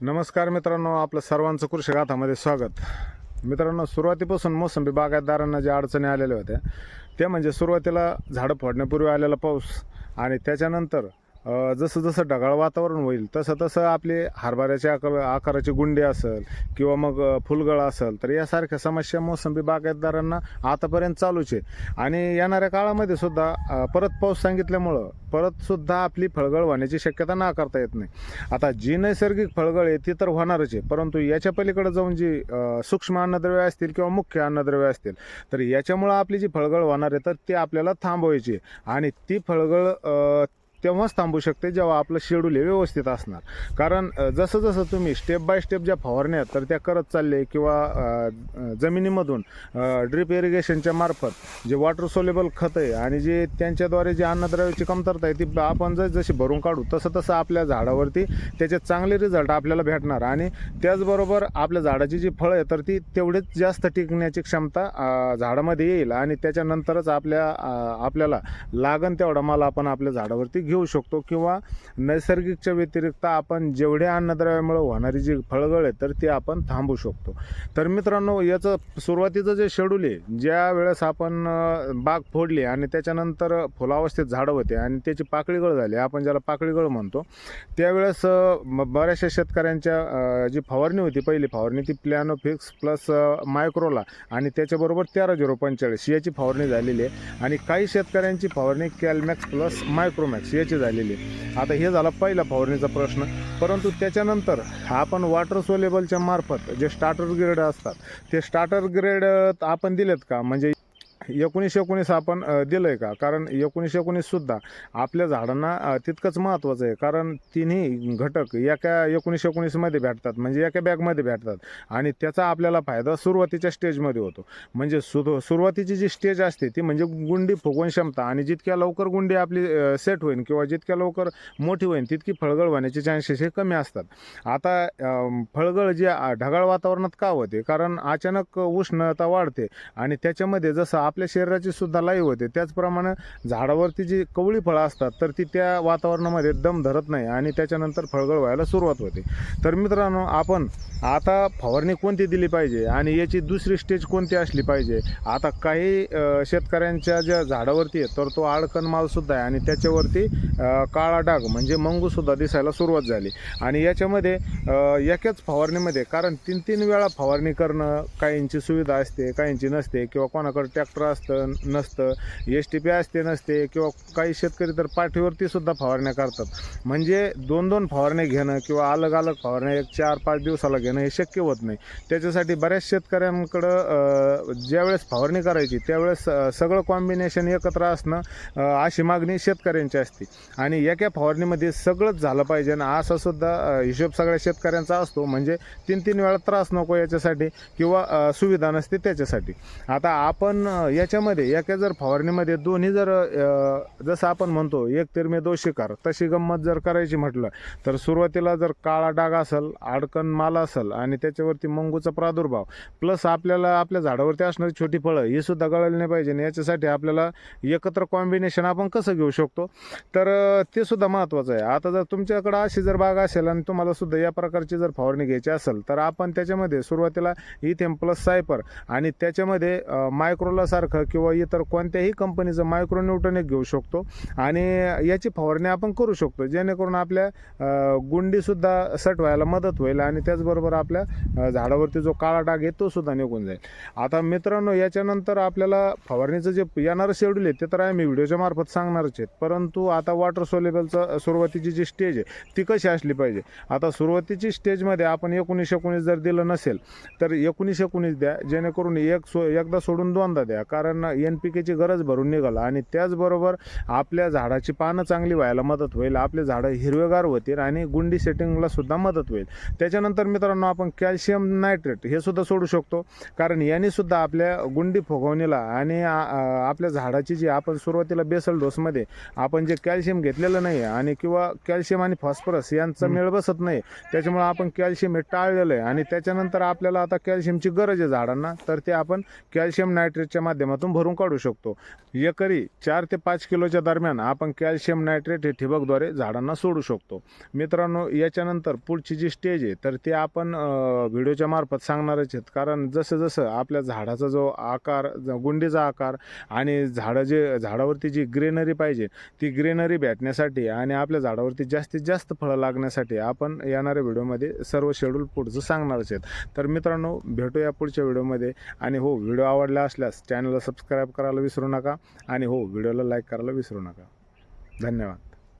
नमस्कार मित्रांनो आपलं सर्वांचं कृषी गाथामध्ये स्वागत. मित्रांनो सुरुवातीपासून मोसंबी बागायतदारांना ज्या अडचणी आलेल्या होत्या त्या म्हणजे सुरुवातीला झाडं फोडण्यापूर्वी आलेला पाऊस आणि त्याच्यानंतर जसं जसं ढगाळ वातावरण होईल तसं तसं आपले हरभऱ्याचे आकार आकाराचे गुंडे असेल किंवा मग फुलगळ असेल तर यासारख्या समस्या मोसंबी बागायतदारांना आतापर्यंत चालूच आहे. आणि येणाऱ्या काळामध्ये सुद्धा परत पाऊस सांगितल्यामुळं परतसुद्धा आपली फळगळ होण्याची शक्यता नाकारता येत नाही. आता जी नैसर्गिक फळगळ आहे ती तर होणारच आहे परंतु याच्या पलीकडे जाऊन जी सूक्ष्म अन्नद्रव्य असतील किंवा मुख्य अन्नद्रव्य असतील तर याच्यामुळं आपली जी फळगळ होणार आहे तर ती आपल्याला थांबवायची आणि ती फळगळ तेव्हाच थांबू शकते जेव्हा आपलं शेड्यूल हे व्यवस्थित असणार. कारण जसं जसं तुम्ही स्टेप बाय स्टेप ज्या फवारण्या आहेत तर त्या करत चालले किंवा जमिनीमधून ड्रिप इरिगेशनच्या मार्फत जे वॉटर सोलेबल खत आहे आणि जे त्यांच्याद्वारे जे अन्नद्रव्याची कमतरता आहे ती आपण जर जशी भरून काढू तसं तसं आपल्या झाडावरती त्याचे चांगले रिझल्ट आपल्याला भेटणार. आणि त्याचबरोबर आपल्या झाडाची जी फळं आहे तर ती तेवढीच जास्त टिकण्याची क्षमता झाडामध्ये येईल. आणि त्याच्यानंतरच आपल्या आपल्याला लागण तेवढा माल आपण आपल्या झाडावरती घेऊ शकतो किंवा नैसर्गिकच्या व्यतिरिक्त आपण जेवढ्या अन्नद्रव्यामुळे होणारी जी फळगळ आहे तर ती आपण थांबू शकतो. तर मित्रांनो याचं सुरुवातीचं जे शेड्यूल आहे ज्या वेळेस आपण बाग फोडली आणि त्याच्यानंतर फुलावस्थेत झाडं होते आणि त्याची पाकळीगळ झाली आपण ज्याला पाकळीगळ म्हणतो त्यावेळेस बऱ्याचशा शेतकऱ्यांच्या जी फवारणी होती पहिली फवारणी ती प्लॅनो फिक्स प्लस मायक्रोला आणि त्याच्याबरोबर तेरा झिरो पंचेचाळीस याची फवारणी झालेली आहे. आणि काही शेतकऱ्यांची फवारणी कॅलमॅक्स प्लस मायक्रोमॅक्स याची झालेली. आहे आता हे झाला पहिला फवारणीचा प्रश्न. परंतु त्याच्यानंतर आपण वॉटर सोलेबलच्या मार्फत जे स्टार्टर ग्रेड असतात ते स्टार्टर ग्रेड आपण दिलेत का? म्हणजे एकोणीसशे एकोणीस आपण दिलं दिलंय का? कारण एकोणीसशे एकोणीस सुद्धा आपल्या झाडांना तितकंच महत्त्वाचं आहे. कारण तिन्ही घटक एका एकोणीसशे एकोणीसमध्ये भेटतात. म्हणजे एका बॅगमध्ये भेटतात. आणि त्याचा आपल्याला फायदा सुरुवातीच्या स्टेजमध्ये होतो. म्हणजे सुरू सुरुवातीची जी स्टेज असते ती म्हणजे गुंडी फुगवण क्षमता. आणि जितक्या लवकर गुंडी आपली सेट होईल किंवा जितक्या लवकर मोठी होईल तितकी फळगळ होण्याचे चान्सेस हे कमी असतात. आता फळगळ जी ढगाळ वातावरणात का होते? कारण अचानक उष्णता वाढते. आणि त्याच्यामध्ये जसं आप आपल्या शरीराची सुद्धा लाईव्ह होते. त्याचप्रमाणे झाडावरती जी कवळी फळं असतात तर ती त्या वातावरणामध्ये दम धरत नाही आणि त्याच्यानंतर फळगळ व्हायला सुरुवात होते. तर मित्रांनो आपण आता फवारणी कोणती दिली पाहिजे आणि याची दुसरी स्टेज कोणती असली पाहिजे? आता काही शेतकऱ्यांच्या ज्या झाडावरती आहे तर तो आडकन मालसुद्धा आहे आणि त्याच्यावरती काळा डाग म्हणजे मंगूसुद्धा दिसायला सुरुवात झाली. आणि याच्यामध्ये एकाच फवारणीमध्ये कारण तीन तीन वेळा फवारणी करणं काहींची सुविधा असते काहींची नसते किंवा कोणाकडे ट्रॅक्टर असतं नसतं एस टी पी असते नसते किंवा काही शेतकरी तर पाठीवरती सुद्धा फवारण्या करतात. म्हणजे दोन दोन फवारण्या घेणं किंवा अलग अलग फवारण्या एक चार पाच दिवसाला घेणं हे शक्य होत नाही. त्याच्यासाठी बऱ्याच शेतकऱ्यांकडं ज्यावेळेस फवारणी करायची त्यावेळेस सगळं कॉम्बिनेशन एकत्र असणं अशी मागणी शेतकऱ्यांची असते. आणि एका फवारणीमध्ये सगळंच झालं पाहिजे आणि असा सुद्धा हिशोब सगळ्या शेतकऱ्यांचा असतो. म्हणजे तीन तीन वेळा त्रास नको याच्यासाठी किंवा सुविधा नसते त्याच्यासाठी. आता आपण याच्यामध्ये एका जर फवारणीमध्ये दोन्ही जर जसं आपण म्हणतो एक तिरमे दो शिकार तशी गंमत जर करायची म्हटलं तर सुरुवातीला जर काळा डाग असेल अडकण माल असेल आणि त्याच्यावरती मंगूचा प्रादुर्भाव प्लस आपल्याला आपल्या झाडावरती असणारी छोटी फळं ही सुद्धा गळली नाही पाहिजे. आणि याच्यासाठी आपल्याला एकत्र कॉम्बिनेशन आपण कसं घेऊ शकतो? तर ते सुद्धा महत्त्वाचं आहे. आता जर तुमच्याकडं अशी जर बाग असेल आणि तुम्हाला सुद्धा या प्रकारची जर फवारणी घ्यायची असेल तर आपण त्याच्यामध्ये सुरुवातीला इथेम प्लस सायपर आणि त्याच्यामध्ये अ, मायक्रोला सारखं किंवा इतर कोणत्याही कंपनीचं मायक्रो न्यूटन एक घेऊ शकतो. आणि याची फवारणी आपण करू शकतो. जेणेकरून आपल्या गुंडीसुद्धा सट व्हायला मदत होईल आणि त्याचबरोबर आपल्या झाडावरती जो काळा डाग आहे तो सुद्धा निघून जाईल. आता मित्रांनो याच्यानंतर आपल्याला फवारणीचं जे येणारं शेड्यूल आहे ते तर आम्ही व्हिडिओच्या मार्फत सांगणारच आहेत. परंतु आता वॉटर सोलेबलचं सुरुवातीची जी स्टेज आहे ती कशी असली पाहिजे? आता सुरुवातीची स्टेजमध्ये आपण एकोणीस एकोणीस जर दिलं नसेल तर एकोणीस एकोणीस द्या. जेणेकरून एक सो एकदा सोडून दोनदा द्या. कारण एन पी केची गरज भरून निघाल आणि त्याचबरोबर आपल्या झाडाची पानं चांगली व्हायला मदत होईल आपले झाडं हिरवेगार होतील आणि गुंडी सेटिंगला सुद्धा मदत होईल. त्याच्यानंतर मित्रांनो आपण कॅल्शियम नायट्रेट हे सुद्धा सोडू शकतो कारण याने सुद्धा आपल्या गुंडी फुगवणीला आणि आपल्या झाडाची जी आपण सुरुवातीला बेसल डोसमध्ये आपण जे कॅल्शियम घेतलेलं नाही आणि किंवा कॅल्शियम आणि फॉस्फरस यांचा मेळ बसत नाही त्याच्यामुळे आपण कॅल्शियम हे टाळलेलं आहे. आणि त्याच्यानंतर आपल्याला आता कॅल्शियमची गरज आहे झाडांना तर ते आपण कॅल्शियम नायट्रेटच्या माध्यमातून भरून काढू शकतो. एकरी चार ते पाच किलोच्या दरम्यान आपण कॅल्शियम नायट्रेट हे ठिबकद्वारे झाडांना सोडू शकतो. मित्रांनो याच्यानंतर पुढची जी स्टेज आहे तर ते आपण व्हिडिओच्या मार्फत सांगणारच आहेत. कारण जसं जसं आपल्या झाडाचा जो आकार गुंडीचा आकार आणि झाडं जे झाडावरती जी ग्रेनरी पाहिजे ती ग्रेनरी भेटण्यासाठी आणि आपल्या झाडावरती जास्तीत जास्त फळं लागण्यासाठी आपण येणाऱ्या व्हिडिओमध्ये सर्व शेड्यूल पुढचं सांगणारच आहेत. तर मित्रांनो भेटूया पुढच्या व्हिडिओमध्ये. आणि हो व्हिडिओ आवडला असल्यास चॅनलला सबस्क्राईब करायला विसरू नका. आणि हो व्हिडिओला लाईक करायला विसरू नका. धन्यवाद.